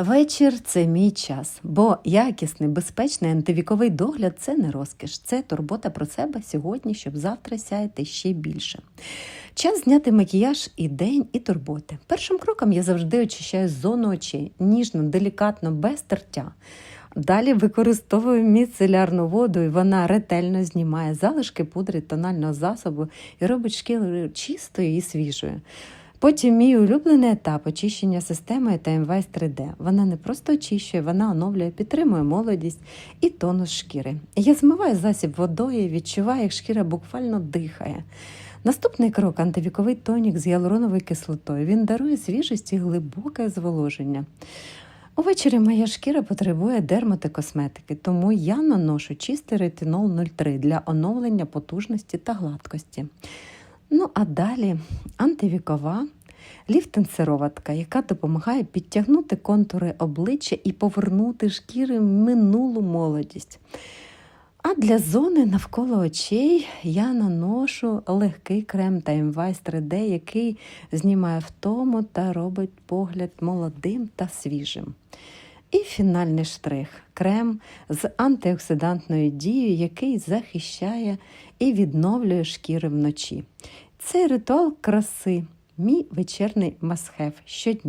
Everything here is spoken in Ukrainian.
Вечір це мій час, бо якісний, безпечний антивіковий догляд це не розкіш, це турбота про себе сьогодні, щоб завтра сяяти ще більше. Час зняти макіяж і день, і турботи. Першим кроком я завжди очищаю зону очей ніжно, делікатно, без тертя. Далі використовую міцелярну воду, і вона ретельно знімає залишки пудри тонального засобу і робить шкіру чистою і свіжою. Потім мій улюблений етап очищення системи TMVS 3D. Вона не просто очищує, вона оновлює, підтримує молодість і тонус шкіри. Я змиваю засіб водою відчуваю, як шкіра буквально дихає. Наступний крок антивіковий тонік з гіалуроновою кислотою. Він дарує свіжість і глибоке зволоження. Увечері моя шкіра потребує дерматокосметики, тому я наношу чистий ретинол 03 для оновлення потужності та гладкості. Ну а далі антивікова ліфтинг-сироватка, яка допомагає підтягнути контури обличчя і повернути шкіри в минулу молодість. А для зони навколо очей я наношу легкий крем Time 3D, який знімає втому та робить погляд молодим та свіжим. І фінальний штрих крем з антиоксидантною дією, який захищає і відновлює шкіри вночі. Цей ритуал краси, мій вечірний масхев щодня.